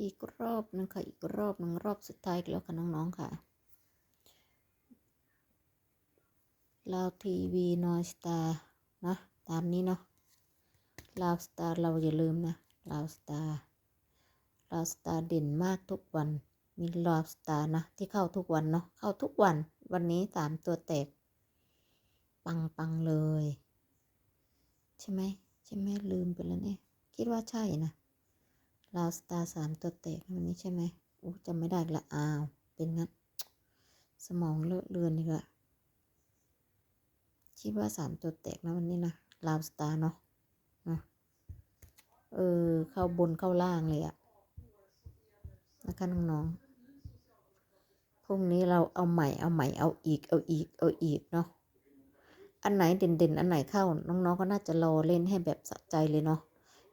อีกรอบหนึงค่ะ อีกรอบหนึ่งรอบสุดท้ายแล้วค่ะน้องๆค่ะลาวทีวีนอยสตาร์นะตามนี้เนาะลาวสตาร์เราอย่าลืมนะลาวสตาร์ลาวสตาร์เด่นมากทุกวัน มีลาวสตาร์นะที่เข้าทุกวันเนาะเข้าทุกวัน วันนี้สามตัวแตก ปังปังเลย ใช่ไหมใช่ไหมลืมไปแล้วเนี่ย คิดว่าใช่นะ ลาวสตาร์สามตัวแตกวันนี้ใช่ไหมอู้จำไม่ได้ละอ้าว เป็นงั้น สมองเลอะเลือนอีกละคิดว่าสามตัวแตกนะวันนี้นะลาวสตาร์เนาะนะเออ เข้าบนเข้าล่างเลยอะนะคะน้องๆพรุ่งนี้เราเอาใหม่เอาใหม่เอาอีกเอาอีกเอาอีกเนาะอันไหนเด่นๆ อันไหนเข้า น้องๆก็น่าจะรอเล่นให้แบบสะใจเลยเนาะ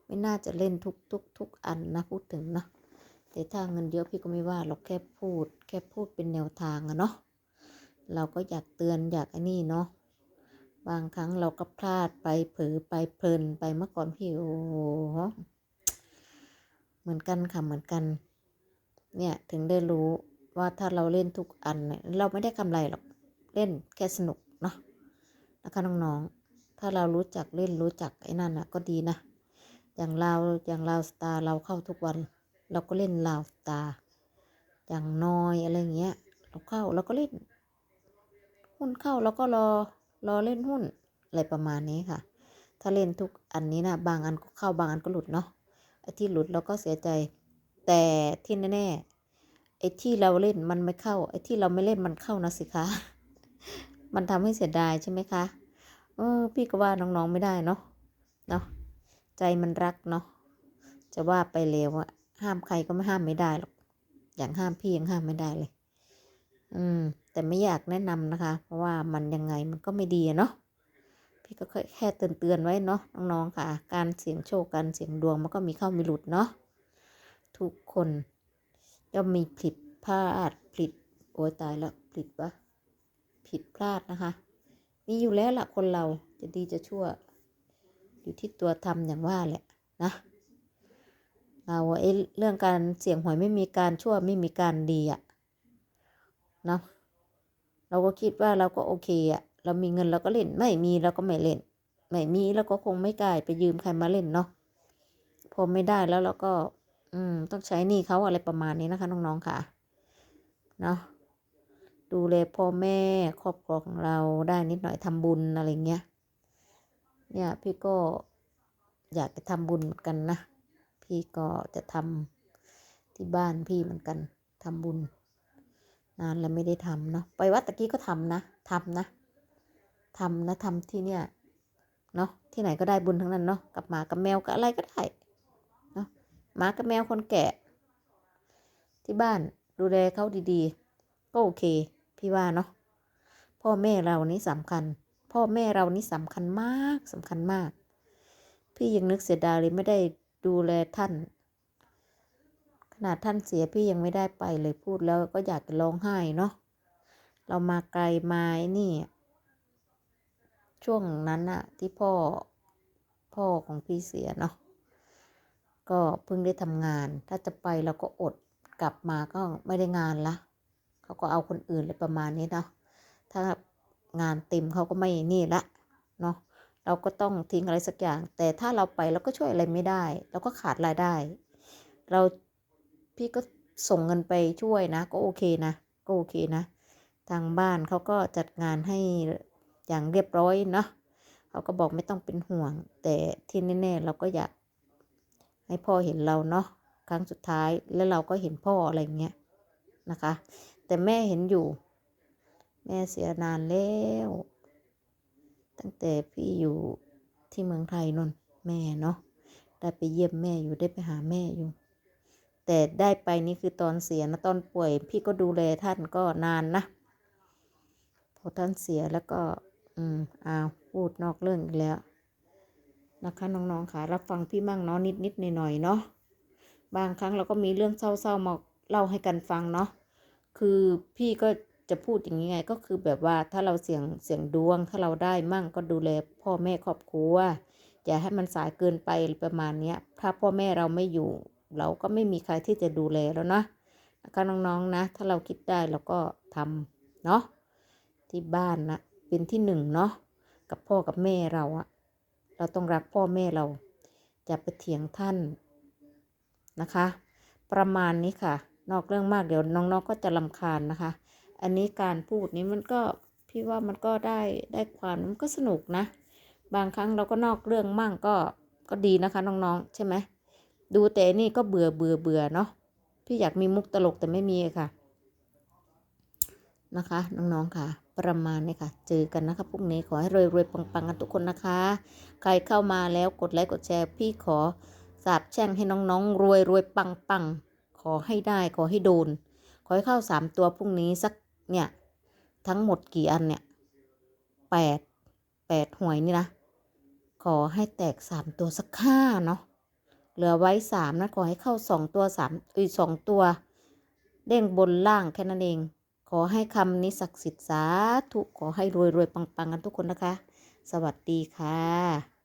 ไม่น่าจะเล่นทุกทุกทุกอันนะพูดถึงนะแต่ถ้าเงินเยอะพี่ก็ไม่ว่าเราแค่พูด แค่พูดเป็นแนวทางอะเนาะเราก็อยากเตือนอยากไอ้นี่เนาะบางครั้งเราก็พลาดไปเผลอไปเพลินไปเมื่อก่อนพี่โอ้โหเหมือนกันค่ะเหมือนกัน เนี่ยถึงได้รู้ว่าถ้าเราเล่นทุกอันเนี่ยเราไม่ได้กำไรหรอกเล่นแค่สนุกเนาะนะคะน้องๆถ้าเรารู้จักเล่นรู้จักไอ้นั่นนะก็ดีนะ อย่างเราอย่างเราสตาร์เราเข้าทุกวัน เราก็เล่นลาวสตาร์อย่างน้อยอะไรเงี้ย เราเข้าเราก็เล่น หุ้นเข้าเราก็รอรอเล่นหุ้นอะไรประมาณนี้ค่ะ ถ้าเล่นทุกอันนี้นะบางอันก็เข้าบางอันก็หลุดเนาะไอ้ที่หลุดเราก็เสียใจแต่ที่แน่ๆไอ้ที่เราเล่นมันไม่เข้า ไอ้ที่เราไม่เล่นมันเข้านะสิคะมันทำให้เสียดายใช่ไหมคะเออพี่ก็ว่าน้องๆไม่ได้เนาะเนาะ ใจมันรักเนาะจะว่าไปแล้วอะห้ามใครก็ไม่ห้ามไม่ได้หรอกอย่างห้ามพี่ยังห้ามไม่ได้เลย อืม แต่ไม่อยากแนะนำนะคะ เพราะว่ามันยังไงมันก็ไม่ดีเนาะพี่ก็แค่เตือนเตือนๆไว้เนาะน้องๆค่ะ การเสี่ยงโชคการเสี่ยงดวงมันก็มีเข้ามีหลุดเนาะทุกคนย่อมมีผิดพลาดผิดโอ้ยตายแล้วผิดปะผิดพลาดนะคะ มีอยู่แล้วละคนเราจะดีจะชั่ว อยู่ที่ตัวทำอย่างว่าแหละนะเราไอ้เรื่องการเสี่ยงหวยไม่มีการชั่วไม่มีการดีอะเนาะเราก็คิดว่าเราก็โอเคอะเรามีเงินเราก็เล่น ไม่มีเราก็ไม่เล่น ไม่มีเราก็คงไม่กล้าไปยืมใครมาเล่นเนาะพอไม่ได้แล้วเราก็ อืม ต้องใช้หนี้เขาอะไรประมาณนี้นะคะน้องๆค่ะ เนาะดูแลพ่อแม่ครอบครัวของเราได้นิดหน่อยทำบุญอะไรเงี้ย เนี่ยพี่ก็อยากจะทำบุญเหมือนกันนะ พี่ก็จะทำที่บ้านพี่เหมือนกันทำบุญ นานแล้วไม่ได้ทำเนาะไปวัดตะกี้ก็ทำนะทำนะทำนะทำที่เนี่ยเนาะที่ไหนก็ได้บุญทั้งนั้นเนาะกับหมากับแมวกับอะไรก็ได้เนาะหมากับแมวคนแก่ ที่บ้านดูแลเขาดีๆ ก็โอเค พี่ว่าเนาะพ่อแม่เรานี่สำคัญ พ่อแม่เรานี่สำคัญมากสำคัญมาก พี่ยังนึกเสียดายเลยไม่ได้ดูแลท่าน ขนาดท่านเสียพี่ยังไม่ได้ไปเลยพูดแล้วก็อยากจะร้องไห้เนาะเรามาไกลมาไอ้นี่ ช่วงนั้นอะที่พ่อพ่อของพี่เสียเนาะก็เพิ่งได้ทำงาน ถ้าจะไปเราก็อดกลับมาก็ไม่ได้งานละ เขาก็เอาคนอื่นเลยประมาณนี้เนาะ ถ้า งานเต็มเขาก็ไม่นี่ละเนาะเราก็ต้องทิ้งอะไรสักอย่าง แต่ถ้าเราไปเราก็ช่วยอะไรไม่ได้เราก็ขาดรายได้ เราพี่ก็ส่งเงินไปช่วยนะ ก็โอเคนะก็โอเคนะ ทางบ้านเขาก็จัดงานให้อย่างเรียบร้อยเนาะเขาก็บอกไม่ต้องเป็นห่วง แต่ที่แน่ๆเราก็อยากให้พ่อเห็นเราเนาะครั้งสุดท้ายแล้วเราก็เห็นพ่ออะไรเงี้ยนะคะ แต่แม่เห็นอยู่ แม่เสียนานแล้ว ตั้งแต่พี่อยู่ที่เมืองไทยนนแม่เนาะได้ไปเยี่ยมแม่อยู่ได้ไปหาแม่อยู่ แต่ได้ไปนี่คือตอนเสียนะตอนป่วย พี่ก็ดูแลท่านก็นานนะพอท่านเสียแล้วก็ อืมอ้าวพูดนอกเรื่องอีกแล้วนะคะน้องๆค่ะรับฟังพี่มั่งเนาะนิดๆหน่อยๆเนาะบางครั้งเราก็มีเรื่องเศร้าๆมาเล่าให้กันฟังเนาะคือพี่ก็ จะพูดอย่างนี้ไงก็คือแบบว่าถ้าเราเสี่ยงเสี่ยงดวง ถ้าเราได้มั่งก็ดูแลพ่อแม่ครอบครัวอย่าให้มันสายเกินไปประมาณเนี้ยถ้าพ่อแม่เราไม่อยู่ เราก็ไม่มีใครที่จะดูแลแล้วนะนะคะน้องๆนะ ถ้าเราคิดได้เราก็ทำเนาะที่บ้านนะเป็นที่หนึ่งเนาะกับพ่อกับแม่เราอะเราต้องรักพ่อแม่เราอย่าไปเถียงท่านนะคะ ประมาณนี้ค่ะ นอกเรื่องมากเดี๋ยวน้องๆก็จะลำคาญนะคะ อันนี้การพูดนี้มันก็พี่ว่ามันก็ได้ได้ความมันก็สนุกนะ บางครั้งเราก็นอกเรื่องมั่งก็ก็ดีนะคะน้องๆใช่ไหมดูแต่นี่ก็เบื่อเบื่อเบื่อเนาะพี่อยากมีมุกตลกแต่ไม่มีค่ะนะคะน้องๆค่ะ ประมาณนี้ค่ะ เจอกันนะคะพรุ่งนี้ขอให้รวยๆปังๆกันทุกคนนะคะ ใครเข้ามาแล้วกดไลค์กดแชร์ พี่ขอสาบแช่งให้น้องๆ รวยรวยปังๆขอให้ได้ขอให้โดน ขอให้เข้าสามตัวพรุ่งนี้สัก เนี่ย ทั้งหมดกี่อันเนี่ยแปดแปดหวยนี่นะ ขอให้แตกสามตัวสักห้าเนาะ เหลือไว้สามนะ ขอให้เข้าสองตัวสามอีสองตัว เด้งบนล่างแค่นั้นเอง ขอให้คำนี้ศักดิ์สิทธิ์สาธุ ขอให้รวยรวยๆปังๆกันทุกคนนะคะ สวัสดีค่ะ